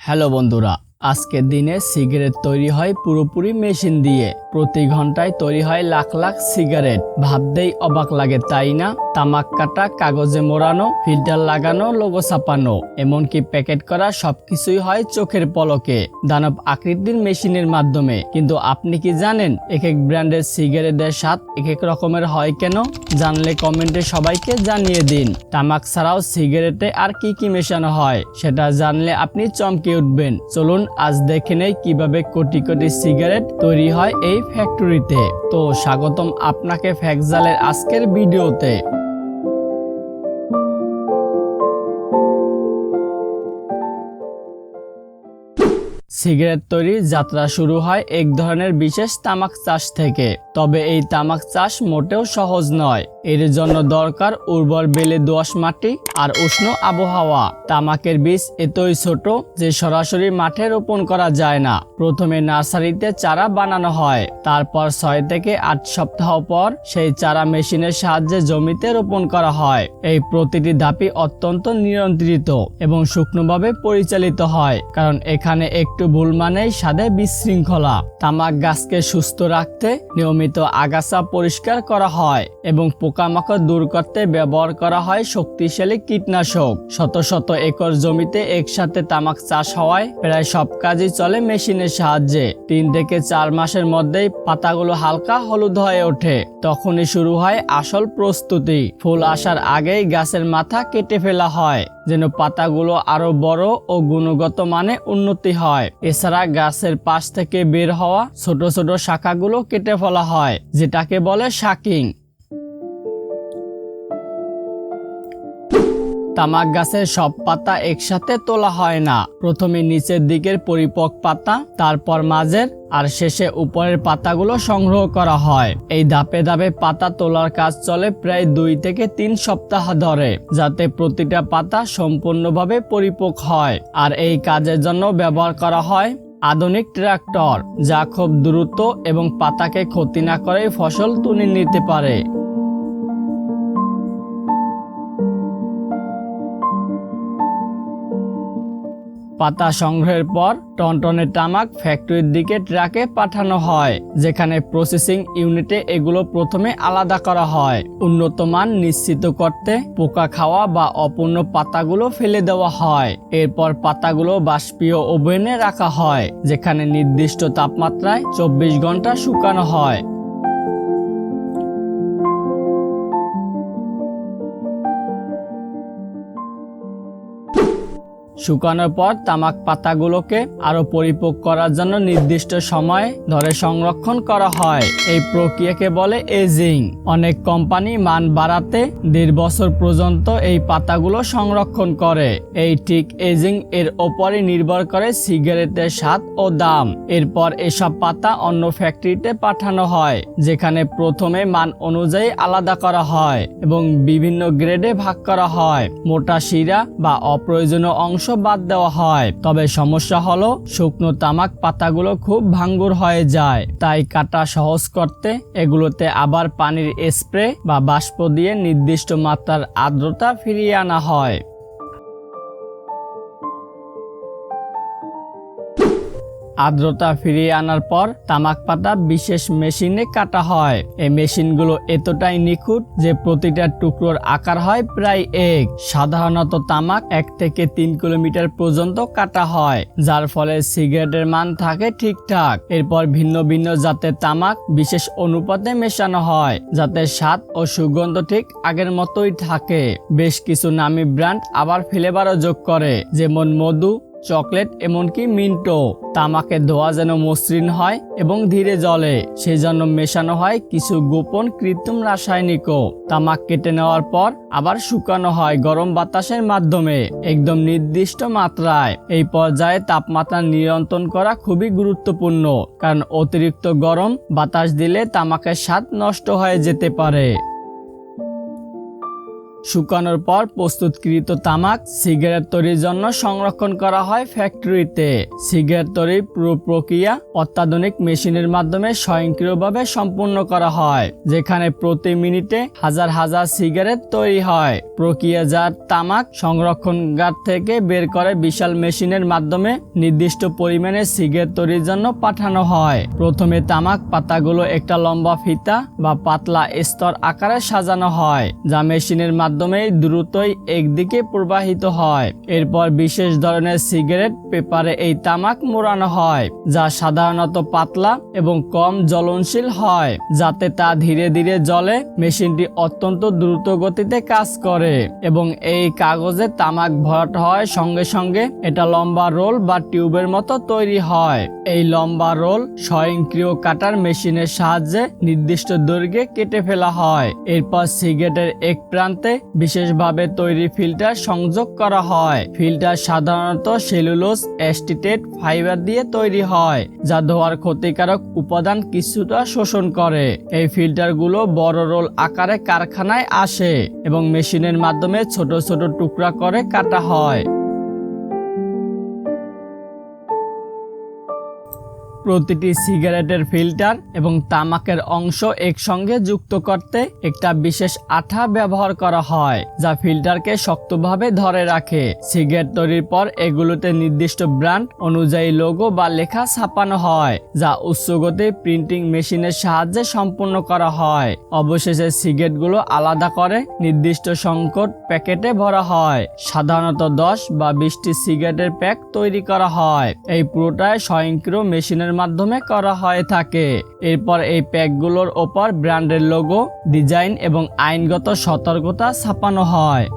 Hello বন্ধুরা আজকের দিনে সিগারেট তৈরি হয় পুরোপুরি মেশিন দিয়ে। প্রতি ঘন্টায় তৈরি হয় লাখ লাখ সিগারেট। ভাবতেই অবাক লাগে, তাই না? তামাক কাটা, কাগজে মোড়ানো, ফিল্টার লাগানো, লোগো ছাপানো। এমনকি প্যাকেট করা সবকিছুই হয় চোখের পলকে। দানব আকৃতির মেশিনের মাধ্যমে। কিন্তু আপনি কি জানেন এক এক ব্র্যান্ডের সিগারেটের স্বাদ এক এক রকমের হয় কেন? জানলে কমেন্টে সবাইকে জানিয়ে দিন। তামাক ছাড়াও সিগারেটে আর কি কি মেশানো হয়, সেটা জানলে আপনি চমকে উঠবেন। চলুন আজ দেখে নেই কীভাবে কোটি কোটি সিগারেট তৈরি হয় এই ফ্যাক্টরিতে তো স্বাগতম আপনাকে ফ্যাকজালের আজকের ভিডিওতে। সিগারেট তৈরির যাত্রা শুরু হয় এক ধরনের বিশেষ তামাক চাষ থেকে। তবে এই তামাক চাষ মোটেও সহজ নয়। এর জন্য দরকার উর্বর বেলে দোআঁশ মাটি আর উষ্ণ আবহাওয়া। তামাকের বীজ এতই ছোট যে সরাসরি মাঠে রোপণ করা যায় না। প্রথমে নার্সারিতে চারা বানানো হয়। তারপর ছয় থেকে আট সপ্তাহ পর সেই চারা মেশিনের সাহায্যে জমিতে রোপণ করা হয়। এই প্রতিটি ধাপই অত্যন্ত নিয়ন্ত্রিত এবং শুকনোভাবে পরিচালিত হয়। কারণ এখানে একটু ভুল মানেই স্বাদে বিশৃঙ্খলা। তামাক গাছকে সুস্থ রাখতে নিয়মিত আগাছা পরিষ্কার করা হয় এবং পোকামাকড় দূর করতে ব্যবহার করা হয় শক্তিশালী কীটনাশক। শত শত একর জমিতে একসাথে তামাক চাষ হওয়ায় প্রায় সব কাজই চলে মেশিনের সাহায্যে। তিন থেকে চার মাসের মধ্যেই পাতাগুলো হালকা হলুদ হয়ে ওঠে। তখনই শুরু হয় আসল প্রস্তুতি। ফুল আসার আগেই গাছের মাথা কেটে ফেলা হয়। যেন পাতাগুলো আরও বড় ও গুণগত মানে উন্নতি হয়। এছাড়া গাছের পাশ থেকে বের হওয়া ছোট ছোট শাখাগুলো কেটে ফেলা হয়, যেটাকে বলে শাকিং। তামাক গাছের সব পাতা একসাথে তোলা হয় না। প্রথমে নিচের দিকের পরিপক পাতা, তারপর মাঝের, আর শেষে উপরের পাতাগুলো সংগ্রহ করা হয়। এই ধাপে ধাপে পাতা তোলার কাজ চলে প্রায় দুই থেকে তিন সপ্তাহ ধরে, যাতে প্রতিটা পাতা সম্পূর্ণভাবে পরিপক হয়। আর এই কাজের জন্য ব্যবহার করা হয় আধুনিক ট্রাক্টর, যা খুব দ্রুত এবং পাতাকে ক্ষতি না করে ফসল তুলে নিতে পারে। পাতা সংগ্রহের পর টনটনের তামাক ফ্যাক্টরির দিকে ট্রাকে পাঠানো হয়, যেখানে প্রসেসিং ইউনিটে এগুলো প্রথমে আলাদা করা হয়। উন্নত মান নিশ্চিত করতে পোকা খাওয়া বা অপূর্ণ পাতাগুলো ফেলে দেওয়া হয়। এরপর পাতাগুলো বাষ্পীয় ওভেনে রাখা হয়, যেখানে নির্দিষ্ট তাপমাত্রায় চব্বিশ ঘণ্টা শুকানো হয়। শুকানোর পর তামাক পাতাগুলোকে আরও পরিপোক করার জন্য নির্দিষ্ট সময় ধরে সংরক্ষণ করা হয়। এই প্রক্রিয়াকে বলে এজিং। অনেক কোম্পানি মান বাড়াতে দেড় বছর পর্যন্ত এই পাতাগুলো সংরক্ষণ করে। এই ঠিক এজিং এর ওপরে নির্ভর করে সিগারেটের স্বাদ ও দাম। এরপর এসব পাতা অন্য ফ্যাক্টরিতে পাঠানো হয়, যেখানে প্রথমে মান অনুযায়ী আলাদা করা হয় এবং বিভিন্ন গ্রেডে ভাগ করা হয়। মোটা শিরা বা অপ্রয়োজনীয় অংশ বাদ দেওয়া হয়। তবে সমস্যা হলো, শুকনো তামাক পাতাগুলো খুব ভাঙ্গুর হয়ে যায়। তাই কাটা সহজ করতে এগুলোতে আবার পানির স্প্রে বা বাষ্প দিয়ে নির্দিষ্ট মাত্রার আর্দ্রতা ফিরিয়ে আনা হয়। আর্দ্রতা ফিরিয়ে আনার পর তামাক পাতা বিশেষ মেশিনে কাটা হয়। এই মেশিনগুলো এতটাই নিখুঁত যে প্রতিটা টুকরোর আকার হয় প্রায় এক। সাধারণত তামাক এক থেকে তিন কিলোমিটার পর্যন্ত কাটা হয়, যার ফলে সিগারেটের মান থাকে ঠিকঠাক। এরপর ভিন্ন ভিন্ন জাতের তামাক বিশেষ অনুপাতে মেশানো হয়, যাতে স্বাদ ও সুগন্ধ ঠিক আগের মতোই থাকে। বেশ কিছু নামি ব্র্যান্ড আবার ফ্লেভারও যোগ করে, যেমন মধু চকলেট এমনকি মিন্টো। তামাকে ধোয়া যেন মসৃণ হয় এবং ধীরে জ্বলে, সেজন্য মেশানো হয় কিছু গোপন কৃত্রিম রাসায়নিকও। তামাক কেটে নেওয়ার পর আবার শুকানো হয় গরম বাতাসের মাধ্যমে, একদম নির্দিষ্ট মাত্রায়। এই পর্যায়ে তাপমাত্রা নিয়ন্ত্রণ করা খুবই গুরুত্বপূর্ণ, কারণ অতিরিক্ত গরম বাতাস দিলে তামাকের স্বাদ নষ্ট হয়ে যেতে পারে। শুকানোর পর প্রস্তুতকৃত তামাক সিগারেট তৈরির জন্য সংরক্ষণ করা হয় ফ্যাক্টরিতে। সিগারেট তৈরির পুরো প্রক্রিয়া অত্যাধুনিক মেশিনের মাধ্যমে স্বয়ংক্রিয়ভাবে সম্পূর্ণ করা হয়, যেখানে প্রতি মিনিটে হাজার হাজার সিগারেট তৈরি হয়। প্রক্রিয়াজাত তামাক সংরক্ষণগার থেকে বের করে বিশাল মেশিনের মাধ্যমে নির্দিষ্ট পরিমাণে সিগারেট তৈরির জন্য পাঠানো হয়। প্রথমে তামাক পাতাগুলো একটা লম্বা ফিতা বা পাতলা স্তর আকারে সাজানো হয়, যা মেশিনের মাধ্যমে দ্রুতই একদিকে প্রবাহিত হয়। এরপর বিশেষ ধরনের সিগারেট, পেপারে এই তামাক মোড়ানো হয়, যা সাধারণত পাতলা এবং কম জ্বলনশীল হয়, যাতে তা ধীরে ধীরে জলে মেশিনটি অত্যন্ত দ্রুত গতিতে কাজ করে এবং এই কাগজে তামাক ভরাট হয় সঙ্গে সঙ্গে এটা লম্বা রোল বা টিউবের মতো তৈরি হয়। এই লম্বা রোল স্বয়ংক্রিয় কাটার মেশিনের সাহায্যে নির্দিষ্ট দৈর্ঘ্যে কেটে ফেলা হয়। এরপর সিগারেটের এক প্রান্তে বিশেষভাবে তৈরি ফিল্টার সংযোগ করা হয়। ফিল্টার সাধারণত সেলুলোস অ্যাস্টিটেট ফাইবার দিয়ে তৈরি হয়, যা ধোয়ার ক্ষতিকারক উপাদান কিছুটা শোষণ করে। এই ফিল্টারগুলো বড় রোল আকারে কারখানায় আসে এবং মেশিনের মাধ্যমে ছোট ছোট টুকরা করে কাটা হয়। প্রতিটি সিগারেটের ফিল্টার এবং তামাকের অংশ একসঙ্গে যুক্ত করতে একটা বিশেষ আঠা ব্যবহার করা হয়, যা ফিল্টারকে শক্তভাবে ধরে রাখে। সিগারেট তৈরির পর এগুলোতে নির্দিষ্ট ব্র্যান্ড অনুযায়ী লোগো বা লেখা ছাপানো হয়, যা উচ্চগতি প্রিন্টিং মেশিনের সাহায্যে সম্পূর্ণ করা হয়। অবশেষে সিগারেটগুলো আলাদা করে নির্দিষ্ট সংকট প্যাকেটে ভরা হয়। সাধারণত দশ বা বিশটি সিগারেটের প্যাক তৈরি করা হয়। এই পুরোটাই স্বয়ংক্রিয় মেশিনের মাধ্যমে করা হয়ে থাকে। এরপর এই প্যাকগুলোর ওপর ব্র্যান্ডের লোগো, ডিজাইন এবং আইনগত সতর্কতা ছাপানো হয়।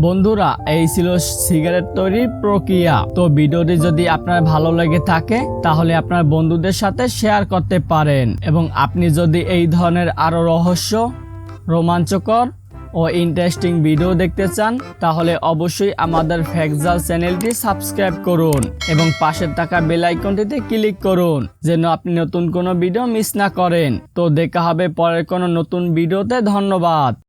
বন্ধুরা, এই ছিল সিগারেট তৈরির প্রক্রিয়া। তো ভিডিওটি যদি আপনার ভালো লেগে থাকে, তাহলে আপনার বন্ধুদের সাথে শেয়ার করতে পারেন। এবং আপনি যদি এই ধরনের আরও রহস্য, রোমাঞ্চকর ও ইন্টারেস্টিং ভিডিও দেখতে চান, তাহলে অবশ্যই আমাদের ফ্যাকজাল চ্যানেলটি সাবস্ক্রাইব করুন এবং পাশে থাকা বেল আইকনটিতে ক্লিক করুন, যেন আপনি নতুন কোনো ভিডিও মিস না করেন। তো দেখা হবে পরের কোনো নতুন ভিডিওতে ধন্যবাদ।